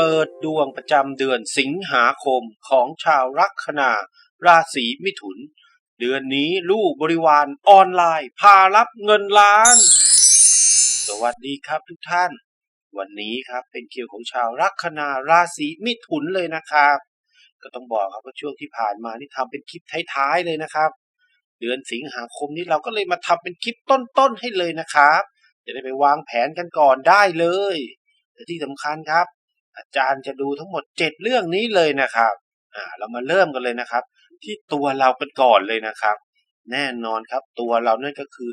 เปิดดวงประจำเดือนสิงหาคมของชาวลัคนาราศีมิถุน เดือนนี้ลูกบริวารออนไลน์ พารับเงินล้าน สวัสดีครับทุกท่าน วันนี้ครับเป็นคิวของชาวลัคนาราศีมิถุนเลยนะครับ ก็ต้องบอกครับว่าช่วงที่ผ่านมานี่ทำเป็นคลิปท้ายๆเลยนะครับ เดือนสิงหาคมนี้เราก็เลยมาทำเป็นคลิปต้นๆให้เลยนะครับ จะได้ไปวางแผนกันก่อนได้เลยแต่ที่สำคัญครับ อาจารย์จะดูทั้งหมด7เรื่องนี้เลยนะครับ อ่า เรามาเริ่มกันเลยนะครับ ที่ตัวเรากันก่อนเลยนะครับ แน่นอนครับ ตัวเรานั่นก็คือ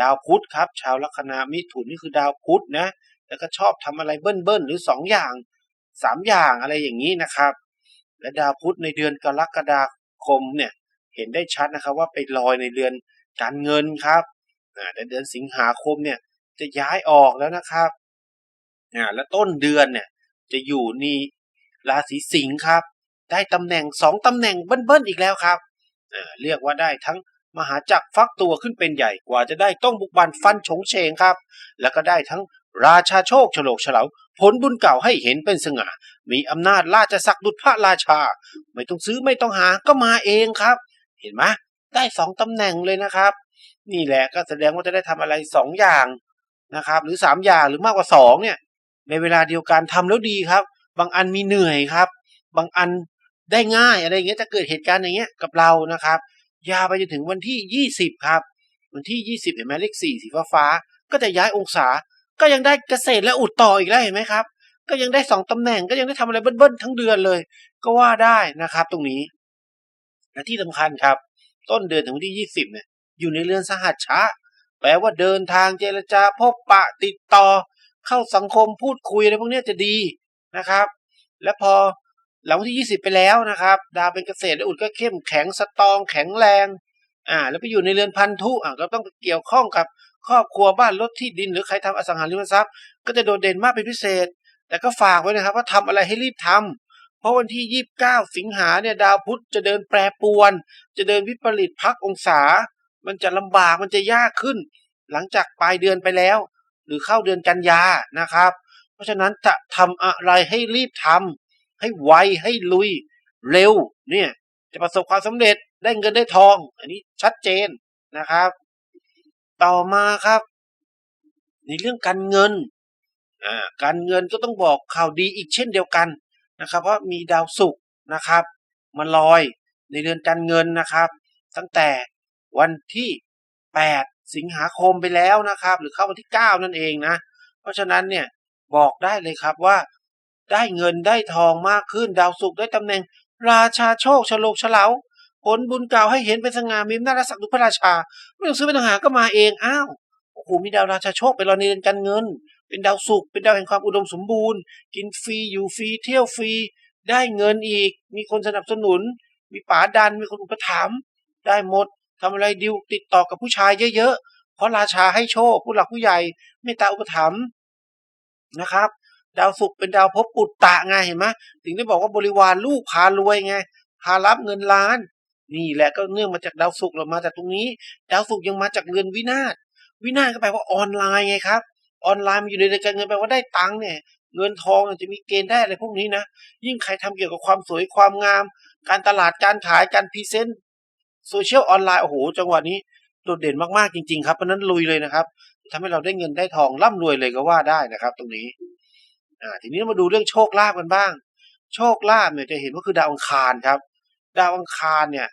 ดาวพุธครับ ชาวลัคนามิถุนนี่คือดาวพุธนะ แล้วก็ชอบทำอะไรเบิ้ลๆหรือสองอย่างสามอย่างอะไรอย่างนี้นะครับ และดาวพุธในเดือนกรกฎาคมเนี่ย เห็นได้ชัดนะครับว่าไปลอยในเดือนการเงินครับอ่าแต่เดือนสิงหาคมเนี่ยจะย้ายออกแล้วนะครับ และต้นเดือนเนี่ย จะอยู่นี่ราศีสิงห์ครับ ได้ตำแหน่งสองตำแหน่งเบิ้ลๆอีกแล้วครับเรียกว่าได้ทั้งมหาจักรฟักตัวขึ้นเป็นใหญ่กว่าจะได้ต้องบุกบันฟันฉงเฉงครับ แล้วก็ได้ทั้งราชาโชคฉลกเฉลาผลบุญเก่าให้เห็นเป็นสง่า มีอำนาจราชศักดิ์ดุจพระราชา ไม่ต้องซื้อไม่ต้องหาก็มาเองครับ เห็นไหมได้สองตำแหน่งเลยนะครับ นี่แหละก็แสดงว่าจะได้ทำอะไรสองอย่างนะครับ หรือสามอย่างหรือมากกว่าสองเนี่ย ในเวลาเดียวกันทำแล้วดีครับ บางอันมีเหนื่อยครับ บางอันได้ง่ายอะไรเงี้ยจะเกิดเหตุการณ์อย่างเงี้ยกับเรานะครับ ยาวไปจนถึงวันที่ 20 ครับ วันที่ 20 เห็นไหมเลข4สีฟ้าฟ้า ก็จะย้ายองศา ก็ยังได้เกษตรและอุดต่ออีกแล้วเห็นไหมครับ ก็ยังได้สองตำแหน่งก็ยังได้ทำอะไรเบิ้ลๆทั้งเดือนเลย ก็ว่าได้นะครับ ตรงนี้และที่สำคัญครับ ต้นเดือนถึงวันที่ 20 เนี่ยอยู่ในเรือนสหัชชะแปลว่าเดินทางเจรจาพบปะติดต่อ เข้าสังคมพูดคุยอะไรพวกนี้จะดีนะครับ และพอหลังวันที่ 20 ไปแล้วนะครับ ดาวเป็นเกษตรและอุดก็เข้มแข็งสตองแข็งแรงอ่าแล้วไปอยู่ในเรือนพันธุอ่าก็ต้องเกี่ยวข้องกับครอบครัวบ้านรถที่ดิน หรือใครทำอสังหาริมทรัพย์ ก็จะโดดเด่นมากเป็นพิเศษ แต่ก็ฝากไว้นะครับ ว่าทำอะไรให้รีบทำเพราะวันที่ 29 สิงหาเนี่ยดาวพุธจะเดินแปรปรวน จะเดินวิปริตพักองศา มันจะลำบากมันจะยากขึ้น หลังจากปลายเดือนไปแล้ว หรือเข้าเดือนกันยานะครับ เพราะฉะนั้นจะทำอะไรให้รีบทำให้ไวให้ลุยเร็วเนี่ยจะประสบความสำเร็จได้เงินได้ทอง อันนี้ชัดเจนนะครับ ต่อมาครับ ในเรื่องการเงินการเงินก็ต้องบอกข่าวดีอีกเช่นเดียวกันนะครับว่าะมีดาวศุกร์นะครับมาลอยในเรือนการเงินนะครับ ตั้งแต่วันที่ 8 สิงหาคมไปแล้วนะครับ หรือเข้าวันที่ 9 นั่นเองนะ เพราะฉะนั้นเนี่ยบอกได้เลยครับว่า ได้เงินได้ทองมากขึ้น ดาวศุกได้ตำแหน่ง ราชาโชคฉลกเฉลาผลบุญเก่าให้เห็นเป็นสง่ามีอำนาจและศักดุพระราชา ไม่ต้องซื้อไม่ต้องหาก็มาเองอ้าวโอ้โหมีดาวราชาโชคเป็นรอในเรือนการเงิน เป็นดาวศุกเป็นดาวแห่งความอุดมสมบูรณ์ กินฟรีอยู่ฟรีเที่ยวฟรีได้เงินอีก มีคนสนับสนุน มีป๋าดันมีคนอุปถัมภ์ได้หมด ทำอะไรดิวติดต่อกับผู้ชายเยอะๆ เพราะราชาให้โชคผู้หลักผู้ใหญ่เมตตาอุปถัมภ์นะครับ ดาวศุกร์เป็นดาวภพปุตตะไงเห็นไหมถึงได้บอกว่าบริวารลูกพารวยไงพารับเงินล้าน นี่แหละก็เนื่องมาจากดาวศุกร์เรามาจากตรงนี้ ดาวศุกร์ยังมาจากเรือนวินาศวินาศก็แปลว่าออนไลน์ไงครับ ออนไลน์มันอยู่ในเรือนการเงินแปลว่าได้ตังค์เนี่ยเงินทองจะมีเกณฑ์ได้อะไรพวกนี้นะ ยิ่งใครทำเกี่ยวกับความสวยความงาม การตลาดการขายการพรีเซนต์ โซเชียลออนไลน์โอ้โหจังหวะนี้โดดเด่นมากๆจริง ๆ ครับเพราะนั้นลุยเลยนะครับทำให้เราได้เงินได้ทองร่ำรวยเลยก็ว่าได้นะครับ ตรงนี้อ่าทีนี้มาดูเรื่องโชคลาภกันบ้าง โชคลาภเนี่ยจะเห็นว่าคือดาวอังคารครับ ดาวอังคารเนี่ย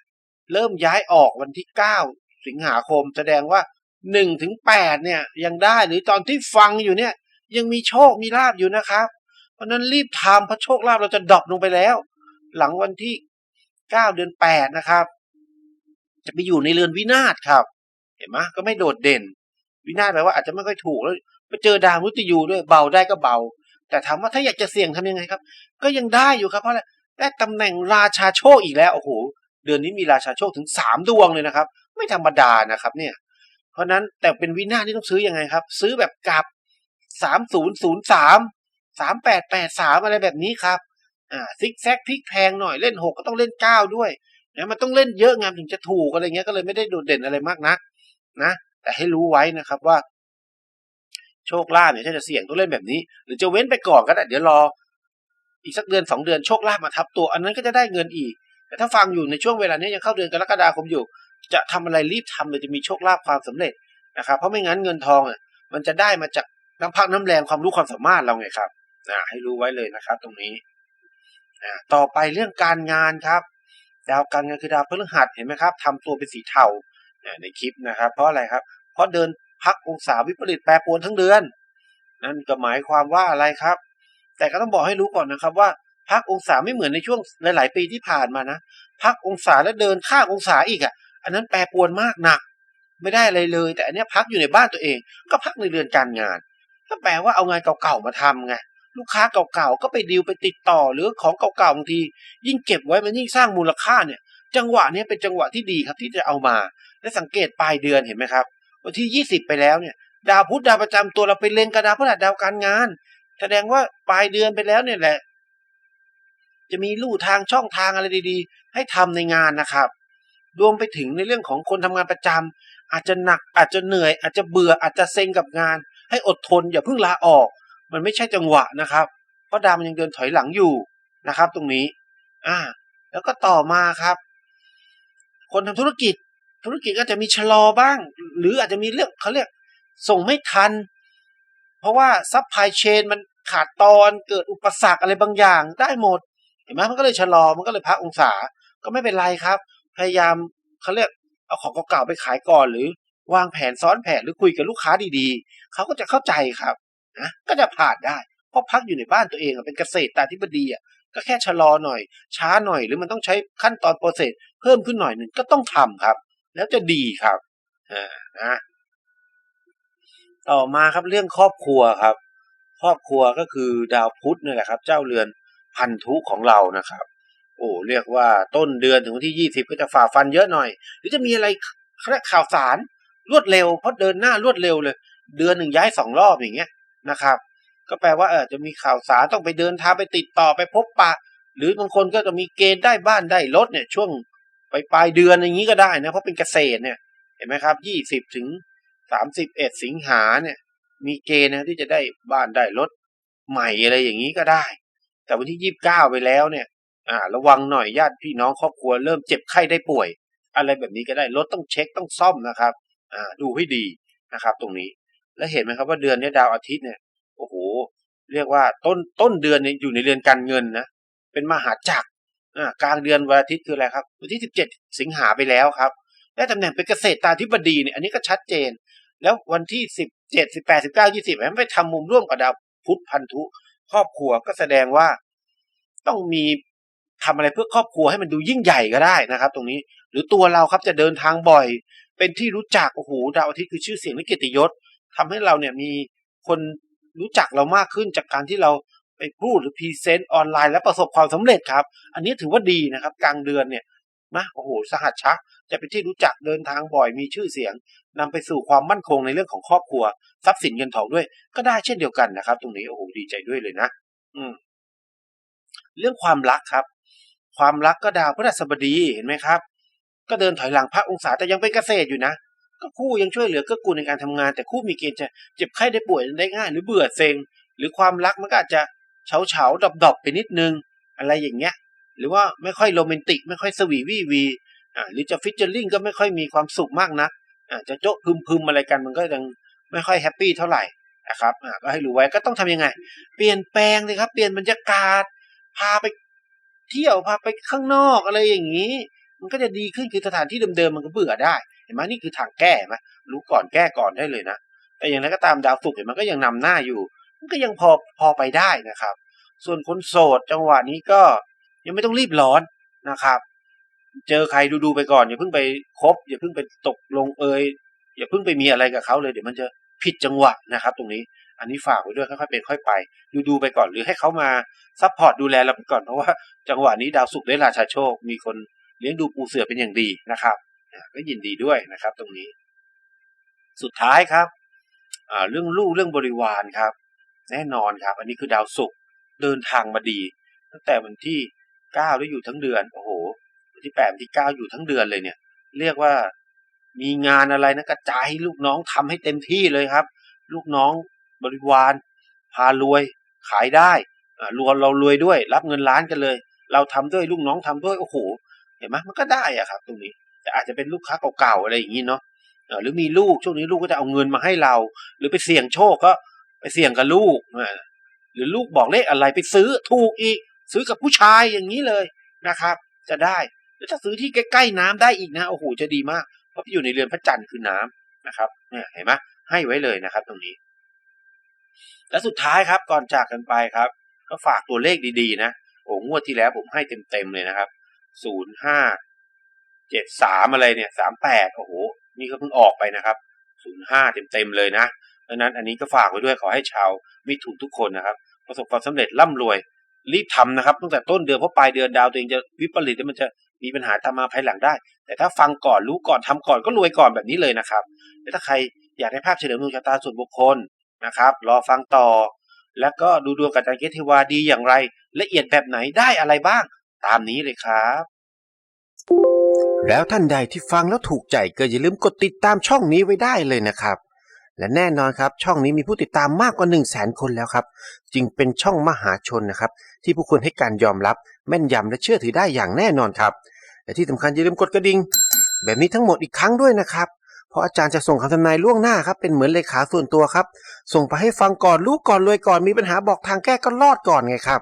เริ่มย้ายออกวันที่ 9 สิงหาคม แสดงว่า1ถึง8เนี่ยยังได้หรือตอนที่ฟังอยู่เนี่ย ยังมีโชคมีลาบอยู่นะครับ เพราะนั้นรีบทำเพราะโชคลาภเราจะดรอปลงไปแล้ว หลังวันที่ 9 เดือน 8 นะครับ จะไปอยู่ในเรือนวินาศครับ เห็นไหมก็ไม่โดดเด่น วินาศแปลว่าอาจจะไม่ค่อยถูกแล้วไปเจอดาวมุตยูด้วยเบาได้ก็เบา แต่ถามว่าถ้าอยากจะเสี่ยงทำยังไงครับ ก็ยังได้อยู่ครับเพราะอะไรได้ตำแหน่งราชาโชคอีกแล้วโอ้โหเดือนนี้มีราชาโชคถึงสามดวงเลยนะครับ ไม่ธรรมดานะครับ เนี่ย เพราะนั้นแต่เป็นวินาศที่ต้องซื้อยังไงครับ ซื้อแบบกลับสามศูนย์ศูนย์สามสามแปดแปดสามอะไรแบบนี้ครับอ่าซิกแซกพลิกแพงหน่อยเล่นหกก็ต้องเล่นเก้าด้วย นะมันต้องเล่นเยอะงามถึงจะถูกอะไรเงี้ยก็เลยไม่ได้โดดเด่นอะไรมากนัก นะ แต่ให้รู้ไว้นะครับว่า โชคลาภเนี่ยถ้าจะเสี่ยงต้องเล่นแบบนี้ หรือจะเว้นไปก่อนก็ได้เดี๋ยวรอ อีกสักเดือนสองเดือนโชคลาภมาทับตัว อันนั้นก็จะได้เงินอีก แต่ถ้าฟังอยู่ในช่วงเวลานี้ยังเข้าเดือนกรกฎาคมอยู่ จะทำอะไรรีบทำเลยจะมีโชคลาภความสำเร็จนะครับ เพราะไม่งั้นเงินทองอะมันจะได้มาจากน้ำพักน้ำแรงความรู้ความสามารถเราไงครับอ่าให้รู้ไว้เลยนะครับ ตรงนี้อ่าต่อไปเรื่องการงานครับ ดาวการเงินคือดาวพฤหัสเห็นไหมครับทำตัวเป็นสีเทาในคลิปนะครับ เพราะอะไรครับ เพราะเดินพักองศาวิปริตแปรปรวนทั้งเดือน นั่นก็หมายความว่าอะไรครับ แต่ก็ต้องบอกให้รู้ก่อนนะครับว่าพักองศาไม่เหมือนในช่วงหลาย ๆ ปีที่ผ่านมานะ พักองศาแล้วเดินข้ามองศาอีกอะ อันนั้นแปรปรวนมากหนัก ไม่ได้อะไรเลย แต่อันนี้พักอยู่ในบ้านตัวเอง ก็พักในเรือนการงานก็แปลว่าเอางานเก่าๆมาทำไง ลูกค้าเก่าๆก็ไปดีลไปติดต่อหรือของเก่าๆบางที ยิ่งเก็บไว้มันยิ่งสร้างมูลค่าเนี่ย จังหวะนี้เป็นจังหวะที่ดีครับที่จะเอามา และสังเกตปลายเดือนเห็นไหมครับ วันที่ยี่สิบไปแล้วเนี่ย ดาวพุธดาวประจำตัวเราไปเล็งกับดาวพฤหัสดาวการงาน แสดงว่าปลายเดือนไปแล้วเนี่ยแหละ จะมีลู่ทางช่องทางอะไรดีๆ ให้ทำในงานนะครับรวมไปถึงในเรื่องของคนทำงานประจำอาจจะหนักอาจจะเหนื่อย อาจจะเบื่ออาจจะเซ็งกับงาน ให้อดทนอย่าเพิ่งลาออก มันไม่ใช่จังหวะนะครับ เพราะดาวมันยังเดินถอยหลังอยู่นะครับ ตรงนี้ อ่า แล้วก็ต่อมาครับ คนทำธุรกิจ ธุรกิจก็จะมีชะลอบ้าง หรืออาจจะมีเรื่องเขาเรียกส่งไม่ทัน เพราะว่าซัพพลายเชนมันขาดตอนเกิดอุปสรรคอะไรบางอย่างได้หมด เห็นไหมมันก็เลยชะลอมันก็เลยพักองศาก็ไม่เป็นไรครับ พยายามเขาเรียกเอาของเก่าๆไปขายก่อนหรือวางแผนซ้อนแผนหรือคุยกับลูกค้าดีๆ เขาก็จะเข้าใจครับ นะก็จะผ่านได้ เพราะพักอยู่ในบ้านตัวเองเป็นเกษตรตาธิบดีอะก็แค่ชะลอหน่อย ช้าหน่อย หรือมันต้องใช้ขั้นตอนโปรเซสเพิ่มขึ้นหน่อยหนึ่งก็ต้องทำครับ แล้วจะดีครับอ่านะต่อมาครับเรื่องครอบครัวครับ ครอบครัวก็คือดาวพุธนี่แหละครับ เจ้าเรือนพันธุของเรานะครับ โอ้เรียกว่าต้นเดือนถึงวันที่ยี่สิบก็จะฝ่าฟันเยอะหน่อย หรือจะมีอะไรข่าวสารรวดเร็วเพราะเดินหน้ารวดเร็วเลย เดือนหนึ่งย้ายสองรอบอย่างเงี้ย นะครับ ก็แปลว่าเออจะมีข่าวสารต้องไปเดินทางไปติดต่อไปพบปะ หรือบางคนก็จะมีเกณฑ์ได้บ้านได้รถเนี่ย ช่วงไปปลายเดือนอย่างนี้ก็ได้นะเพราะเป็นเกษตรเนี่ยเห็นไหมครับยี่สิบถึงสามสิบเอ็ดสิงหาเนี่ย มีเกณฑ์นะที่จะได้บ้านได้รถใหม่อะไรอย่างนี้ก็ได้ แต่วันที่ยี่บเก้าไปแล้วเนี่ย อ่า ระวังหน่อยญาติพี่น้องครอบครัวเริ่มเจ็บไข้ได้ป่วย อะไรแบบนี้ก็ได้รถต้องเช็คต้องซ่อมนะครับ อ่า ดูให้ดีนะครับ ตรงนี้ แล้วเห็นไหมครับว่าเดือนนี้ดาวอาทิตย์เนี่ยโอ้โหเรียกว่าต้นต้นเดือนเนี่ยอยู่ในเรือนการเงินนะเป็นมหาจักรอ่ากลางเดือนวันอาทิตย์คืออะไรครับ วันที่สิบเจ็ดสิงหาไปแล้วครับ ได้ตำแหน่งเป็นเกษตรตาธิบดีเนี่ยอันนี้ก็ชัดเจน แล้ววันที่สิบเจ็ดสิบแปดสิบเก้ายี่สิบมันไปทำมุมร่วมกับดาวพุธพันธุครอบครัวก็แสดงว่าต้องมีทำอะไรเพื่อครอบครัวให้มันดูยิ่งใหญ่ก็ได้นะครับ ตรงนี้ หรือตัวเราครับจะเดินทางบ่อย เป็นที่รู้จักโอ้โหดาวอาทิตย์คือชื่อเสียงและเกียรติยศ ทำให้เราเนี่ยมีคนรู้จักเรามากขึ้นจากการที่เราไปพูดหรือพรีเซนต์ออนไลน์ และประสบความสำเร็จครับ อันนี้ถือว่าดีนะครับ กลางเดือนเนี่ยนะโอ้โหสหัสชักจะเป็นที่รู้จักเดินทางบ่อยมีชื่อเสียงนำไปสู่ความมั่นคงในเรื่องของครอบครัว ทรัพย์สินเงินทองด้วย ก็ได้เช่นเดียวกันนะครับ ตรงนี้โอ้โหดีใจด้วยเลยนะ อืม เรื่องความรักครับ ความรักก็ดาวพฤหัสบดีเห็นไหมครับ ก็เดินถอยหลังพระองศาแต่ยังเป็นเกษตรอยู่นะ คู่ยังช่วยเหลือเกื้อกูลในการทำงาน แต่คู่มีเกณฑ์จะเจ็บไข้ได้ป่วยได้ง่าย หรือเบื่อเซ็ง หรือความรักมันก็อาจจะเฉาเฉาดอบดอบไปนิดนึง อะไรอย่างเงี้ย หรือว่าไม่ค่อยโรแมนติก ไม่ค่อยสวีวี่วีอ่าหรือจะฟิชเจอร์ลิงก็ไม่ค่อยมีความสุขมากนะอ่าจะโจ๊ะพึมพึมอะไรกันมันก็ยังไม่ค่อยแฮปปี้เท่าไหร่นะครับอ่าก็ให้รู้ไว้ก็ต้องทำยังไง เปลี่ยนแปลงเลยครับ เปลี่ยนบรรยากาศ พาไปเที่ยวพาไปข้างนอกอะไรอย่างนี้ มันก็จะดีขึ้นคือสถานที่เดิมๆมันก็เบื่อได้ ห็นไหมนี่คือทางแก้ไหมรู้ก่อนแก้ก่อนได้เลยนะ แต่อย่างไรก็ตามดาวศุกร์เห็นมันก็ยังนำหน้าอยู่ มันก็ยังพอพอไปได้นะครับ ส่วนคนโสดจังหวะนี้ก็ยังไม่ต้องรีบร้อนนะครับ เจอใครดูๆไปก่อนอย่าเพิ่งไปคบอย่าเพิ่งไปตกลงเอยอย่าเพิ่งไปมีอะไรกับเขาเลยเดี๋ยวมันจะผิดจังหวะนะครับ ตรงนี้อันนี้ฝากไว้ด้วยค่อยๆเป็นค่อยไป ดูๆไปก่อนหรือให้เขามาซัพพอร์ตดูแลเราไปก่อนเพราะว่าจังหวะนี้ดาวศุกร์ได้ราชาโชค มีคนเลี้ยงดูปูเสือเป็นอย่างดีนะครับ ก็ยินดีด้วยนะครับ ตรงนี้ สุดท้ายครับเรื่องลูกเรื่องบริวารครับ แน่นอนครับ อันนี้คือดาวศุกร์เดินทางมาดี ตั้งแต่วันที่เก้าได้อยู่ทั้งเดือนโอ้โหวันที่แปดที่เก้าอยู่ทั้งเดือนเลยเนี่ย เรียกว่ามีงานอะไรนะกระจายให้ลูกน้องทำให้เต็มที่เลยครับ ลูกน้องบริวารพารวยขายได้รวยเรารวยด้วย รับเงินล้านกันเลย เราทำด้วยลูกน้องทำด้วยโอ้โหเห็นไหมมันก็ได้อะครับ ตรงนี้ แต่อาจจะเป็นลูกค้าเก่าๆอะไรอย่างนี้เนาะหรือมีลูกช่วงนี้ลูกก็จะเอาเงินมาให้เรา หรือไปเสี่ยงโชคก็ไปเสี่ยงกับลูกหรือลูกบอกเลขอะไรไปซื้อถูกอีก ซื้อกับผู้ชายอย่างนี้เลยนะครับ จะได้แล้วถ้าซื้อที่ใกล้ๆน้ำได้อีกนะโอ้โหจะดีมาก เพราะอยู่ในเรือนพระจันทร์คือน้ำนะครับเนี่ยเห็นไหมให้ไว้เลยนะครับ ตรงนี้ และสุดท้ายครับก่อนจากกันไปครับ ก็ฝากตัวเลขดีๆ นะโอ้งวดที่แล้วผมให้เต็มๆเลยนะครับศูนย์ห้า เจ็ดสามอะไรเนี่ยสามแปดโอ้โห นี่ก็เพิ่งออกไปนะครับศูนย์ห้าเต็มๆเลยนะดังนั้นอันนี้ก็ฝากไว้ด้วยขอให้ชาวมิถุนทุกคนนะครับ ประสบความสำเร็จร่ำรวยรีบทำนะครับตั้งแต่ต้นเดือนเพราะปลายเดือนดาวตัวเองจะวิปริตแล้วมันจะมีปัญหาตามมาภายหลังได้ แต่ถ้าฟังก่อนรู้ก่อนทำก่อนก็รวยก่อนแบบนี้เลยนะครับและถ้าใครอยากได้ภาพเฉลิมดวงชะตาส่วนบุคคลนะครับ รอฟังต่อ แล้วก็ดูดวงกับอาจารย์เกตเทวาดีอย่างไร ละเอียดแบบไหนได้อะไรบ้าง ตามนี้เลยครับ แล้วท่านใดที่ฟังแล้วถูกใจก็อย่าลืมกดติดตามช่องนี้ไว้ได้เลยนะครับ และแน่นอนครับช่องนี้มีผู้ติดตามมากกว่า 1 0 0 0 0แสนคนแล้วครับ จึงเป็นช่องมหาชนนะครับ ที่ผู้คนให้การยอมรับแม่นยำและเชื่อถือได้อย่างแน่นอนครับ และที่สำคัญอย่าลืมกดกระดิ่งแบบนี้ทั้งหมดอีกครั้งด้วยนะครับ เพราะอาจารย์จะส่งคำทำนายล่วงหน้าครับเป็นเหมือนเลขาส่วนตัวครับ ส่งไปให้ฟังก่อนรู้ก่อนรวยก่อนมีปัญหาบอกทางแก้ก็รอดก่อนไงครับ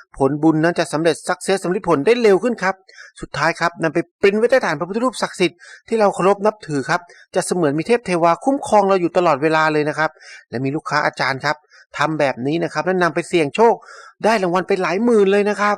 ผลบุญนั้นจะสำเร็จสักเซสสำเร็จผลได้เร็วขึ้นครับ สุดท้ายครับนำไปปริ้นไว้ใต้ฐานพระพุทธรูปศักดิ์สิทธิ์ที่เราเคารพนับถือครับจะเสมือนมีเทพเทวาคุ้มครองเราอยู่ตลอดเวลาเลยนะครับ และมีลูกค้าอาจารย์ครับทำแบบนี้นะครับแล้วนำไปเสี่ยงโชค ได้รางวัลไปหลายหมื่นเลยนะครับ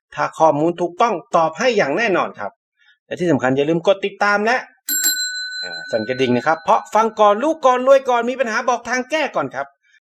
ถ้าข้อมูลถูกต้องตอบให้อย่างแน่นอนครับ และที่สำคัญอย่าลืมกดติดตามและสั่นกระดิ่งนะครับ เพราะฟังก่อนลูกก่อนรวยก่อนมีปัญหาบอกทางแก้ก่อนครับ